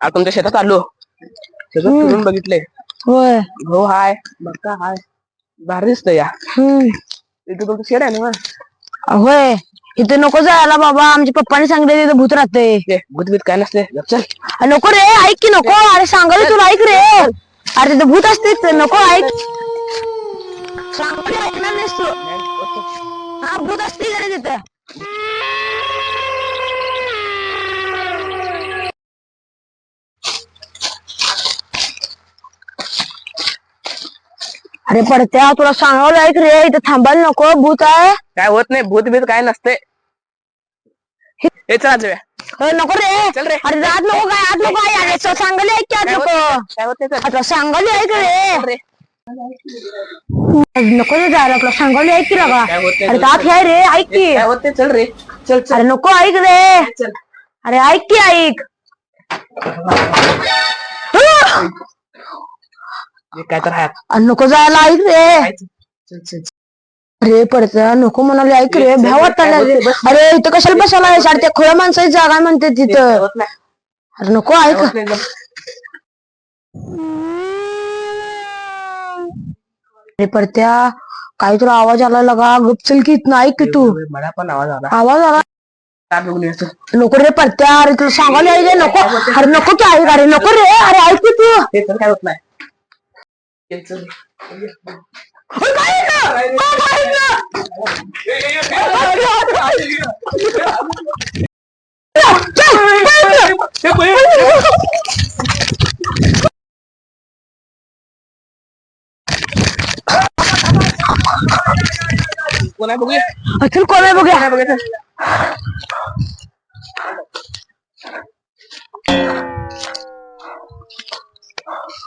आता तुमच्या शेतात आलो. शेतात हम्म. फिरून बघितले. होय. गहू हाय. मका हाय. भारी दिसत या. हम्म. इथे तुमचं शेड आहे ना होय. इथे नको जायला बाबा. आमच्या पप्पाने सांगितलं तिथे भूत राहते भूत बीत काय नसते गप चल. नको रे. ऐक की नको. अरे सांगाल तुला. ऐक रे. अरे तिथे भूत असते नको ऐक. सांगायला ऐकणार नाहीस तू भूत रे तिथे. अरे पडत्या तुला सांगावं ऐक रे इथे थांबायला नको भूत आहे. काय होत नाही भूत बीत काय नसते. हे चला जाऊया अरे नको रे. चल रे. अरे रात नको काय आज नको आहे. ऐक की आज काय होत नको. काय होत नाही चल. आता सांगायला ऐक रे. चल रे. नको रे जायला तुला ऐक की लगा काय अरे दात. आहे रे ऐक की. काय होत चल रे. चल चल. अरे नको ऐक रे. चल. अरे ऐक की ऐक. हे. काय तर अरे नको जायला ऐक रे. चल चल अरे पडतं नको म्हणाले ऐक रे. भ्या वाटायला रे. अरे इथं कशाला बसायला आहे साडे खोळ्या माणसाची जागा म्हणते तिथं. होत नाही. अरे नको ऐक. होत नाही चल. अरे पडत्या तुला आवाज़ आला लगा गपचल की इथनं ऐक की तू मला पण आवाज़ आला आवाज़ आला काय बघून. नको रे पडत्या अरे तुला सांगायला ऐक रे नको अरे नको की ऐक अरे नको रे अरे ऐक की तू हे चल काय होत नाही चल, चल. अरे काय आहे ना? अरे काय आहे ना? चल, चल, चल. कोण आहे बघूया? चल कोण आहे बघूया?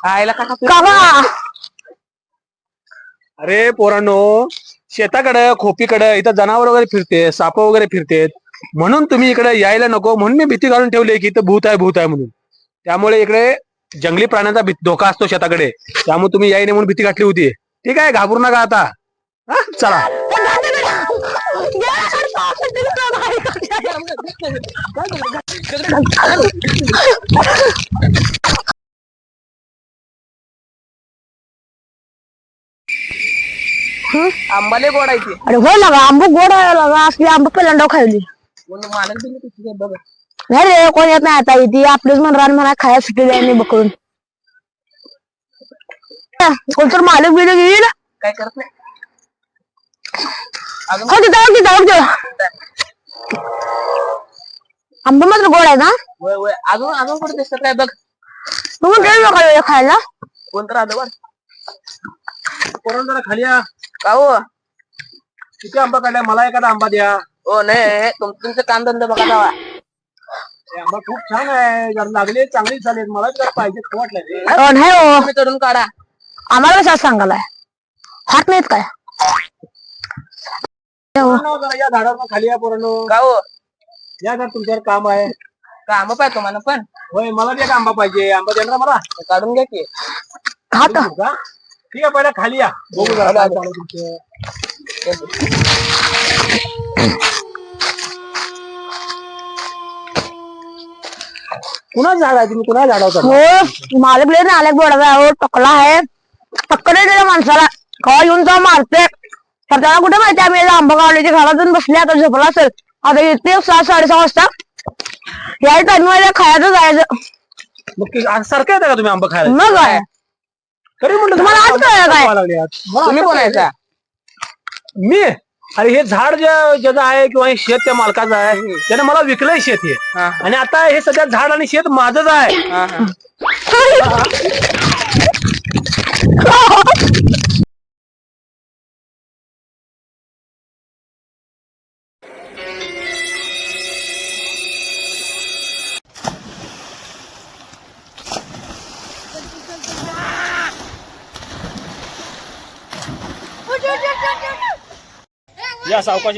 आयला काका काका! अरे पोरांनो शेताकडं खोपीकडं इथं जनावर वगैरे फिरते साप वगैरे फिरतेत. म्हणून तुम्ही इकडे यायला नको. म्हणून मी भीती घालून ठेवली की इथं भूत आहे भूत आहे म्हणून. त्यामुळे इकडे जंगली प्राण्यांचा धोका असतो शेताकडे. त्यामुळे तुम्ही याय नाही म्हणून भीती घातली होती. ठीक आहे घाबरू नका आता. हा चला. आंबाले गोड आहे ते अरे हो लगा आंबू गोड आहे लगा असली आंबू पहिल्यांदा खायली. कोण मालक दिली तिथे काय बघ. नाही रे कोण येत नाही आता इथे. आपलीच मन रान म्हणा खाया आहे मी बकरून. कोणतर मालक बिलक येईल? काय करत नाही हो तिथं तिथं तिथं आंबा मात्र गोड आहे ना? वय वय. अजून अजून कुठे दिसत काय बघ. तू खायला. कोण तर आलं बघ. पोरांनो जरा खाली या. का हो? किती आंबा काढलाय? मला एखादा आंबा द्या. हो नाही तुम तुमचं काम धंदा बघा जावा. हे आंबा खूप छान आहे. जरा लागले चांगली चालेल मला जरा पाहिजे खाऊ वाटलं रे. हो नाही हो. तुम्ही तोडून काढा. आम्हाला कसं सांगायलाय. हात नाहीत काय? हो. या झाडावर खाली या पोरांनो. का हो? या जरा तुमच्यावर काम आहे. काम पाहिजे तुम्हाला पण. होय मला एक आंबा पाहिजे. आंबा देणार मला? काढून घ्या की. का? ठीक आहे पहिला खाली या. बघू जरा काय चालू आहे तुमचं. कुणा झाड आहे तुम्ही? कुणा झाडावर हो मालक लय नालक बोडा हो टकला आहे. टक्कर आहे त्याच्या माणसाला. कवा येऊन जाऊ मारते. तर त्याला कुठे माहिती आम्ही आंबा गावल्याच्या घरात जाऊन बसले आता झोपला असेल. आता येते सहा साडेसहा वाजता. या टाइममध्ये खायचं जायचं. मग की आज सारखं येतं का तुम्ही आंबा खायला? मग काय? तरी म्हणलं तुम्हाला आज कळलं काय? खावा लागले आज. मला तुम्ही कोण आहे मी. अरे हे झाड जे ज्याचं आहे किंवा हे शेत त्या मालकाचं आहे त्याने मला विकलंय शेत हे. हा. आणि आता हे सध्या झाड आणि शेत माझंच आहे. हा हा. या सावकाश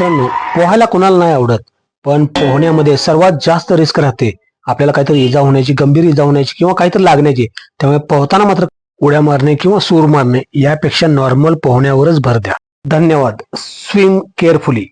मित्रांनो पोहायला कुणाला नाही आवडत पण पोहण्यामध्ये सर्वात जास्त रिस्क राहते. आपल्याला काहीतरी इजा होण्याची गंभीर इजा होण्याची किंवा काहीतरी लागण्याची त्यामुळे पोहताना मात्र उड्या मारणे किंवा सूर मारणे यापेक्षा नॉर्मल पोहण्यावरच भर द्या. धन्यवाद. Swim carefully